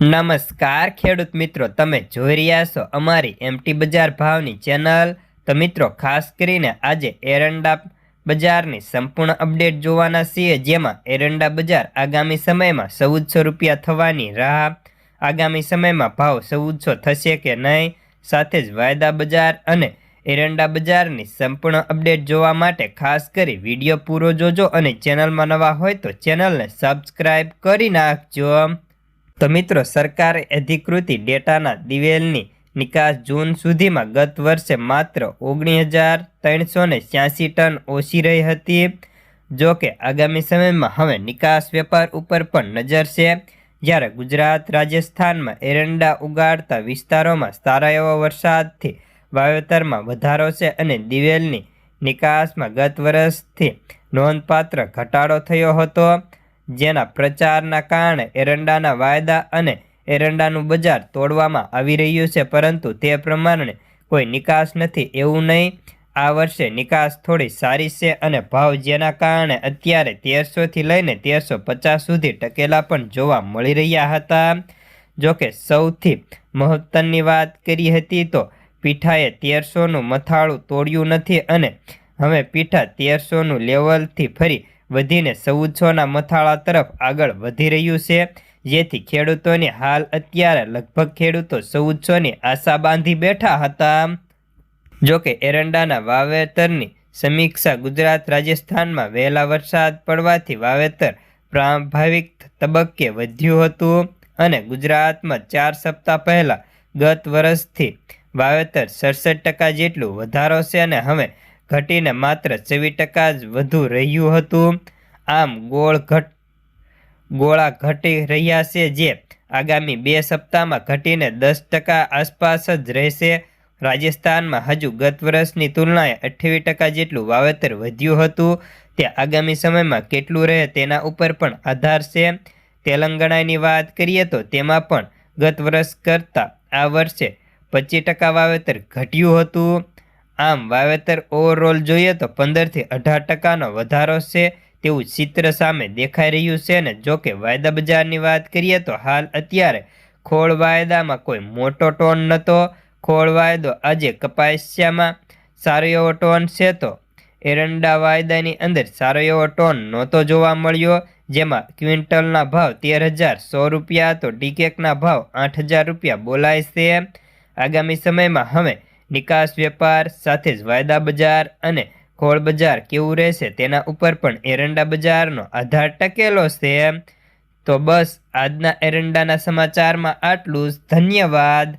નમસ્કાર, ખેડૂત મિત્રો. તમે જોઈ રહ્યા છો અમારી એમટી બજાર ભાવની ચેનલ. તો મિત્રો, ખાસ કરીને આજે એરંડા બજારની સંપૂર્ણ અપડેટ જોવાના છીએ, જેમાં એરંડા બજાર આગામી સમયમાં ચૌદસો રૂપિયા થવાની રાહ, આગામી સમયમાં ભાવ ચૌદસો થશે કે નહીં, સાથે જ વાયદા બજાર અને એરંડા બજારની સંપૂર્ણ અપડેટ જોવા માટે ખાસ કરી વીડિયો પૂરો જોજો અને ચેનલમાં નવા હોય તો ચેનલને સબસ્ક્રાઈબ કરી નાખજો. તો મિત્રો, સરકારે અધિકૃતિ ડેટાના દિવેલની નિકાસ જૂન સુધીમાં ગત વર્ષે માત્ર ઓગણીસ હજાર ત્રણસો ને છ્યાસી ટન ઓછી રહી હતી. જો કે, આગામી સમયમાં હવે નિકાસ વેપાર ઉપર પણ નજર છે. જ્યારે ગુજરાત રાજસ્થાનમાં એરંડા ઉગાડતા વિસ્તારોમાં સારા એવો વરસાદથી વાવેતરમાં વધારો છે અને દિવેલની નિકાસમાં ગત વર્ષથી નોંધપાત્ર ઘટાડો થયો હતો. જેના પ્રચારના કારણે એરંડાના વાયદા અને એરંડાનું બજાર તોડવામાં આવી રહ્યું છે. પરંતુ તે પ્રમાણે કોઈ નિકાસ નથી. એવું નહીં, આ વર્ષે નિકાસ થોડી સારી છે અને ભાવ જેના કારણે અત્યારે તેરસોથી લઈને તેરસો પચાસ સુધી ટકેલા પણ જોવા મળી રહ્યા હતા. જોકે સૌથી મહત્વની વાત કરી હતી તો પીઠાએ તેરસોનું મથાળું તોડ્યું નથી અને હવે પીઠા તેરસોનું લેવલથી ફરી વધીને ચૌદસોના મથાળા તરફ આગળ વધી રહ્યું છે. જેથી ખેડૂતોની હાલ અત્યારે લગભગ ખેડૂતો ચૌદસોની આશા બાંધી બેઠા હતા. જોકે એરંડાના વાવેતરની સમીક્ષા ગુજરાત રાજસ્થાનમાં વહેલા વરસાદ પડવાથી વાવેતર પ્રાભાવિક તબક્કે વધ્યું હતું અને ગુજરાતમાં ચાર સપ્તાહ પહેલાં ગત વર્ષથી વાવેતર સડસઠ ટકા જેટલું વધારો છે અને હવે ઘટીને માત્ર ચોવીસ ટકા જ વધુ રહ્યું હતું. આમ ગોળ ઘટ, ગોળા ઘટી રહ્યા છે જે આગામી બે સપ્તાહમાં ઘટીને દસ ટકા આસપાસ જ રહેશે. રાજસ્થાનમાં હજુ ગત વર્ષની તુલનાએ અઠ્યાવીસ ટકા જેટલું વાવેતર વધ્યું હતું. તે આગામી સમયમાં કેટલું રહે તેના ઉપર પણ આધાર છે. તેલંગાણાની વાત કરીએ તો તેમાં પણ ગત વર્ષ કરતાં આ વર્ષે પચીસ ટકા વાવેતર ઘટ્યું હતું. આમ વાવેતર ઓવરઓલ જોઈએ તો પંદરથી અઢાર ટકાનો વધારો છે. તેવું ચિત્ર સામે દેખાઈ રહ્યું છે ને જોકે વાયદા બજારની વાત કરીએ તો હાલ અત્યારે ખોળ વાયદામાં કોઈ મોટો ટોન નહોતો ખોળ વાયદો આજે કપાસિયામાં સારો એવો ટોન છે તો એરંડા વાયદાની અંદર સારો એવો ટોન નહોતો જોવા મળ્યો, જેમાં ક્વિન્ટલના ભાવ તેર હજાર સો રૂપિયા તો ડીકેકના ભાવ આઠ હજાર રૂપિયા બોલાય છે. આગામી સમયમાં હવે નિકાસ વેપાર, સાથે જ વાયદા બજાર અને ખોળ બજાર કેવું રહેશે તેના ઉપર પણ એરંડા બજારનો આધાર ટકેલો છે. તો બસ આજના એરંડાના સમાચારમાં આટલું જ. ધન્યવાદ.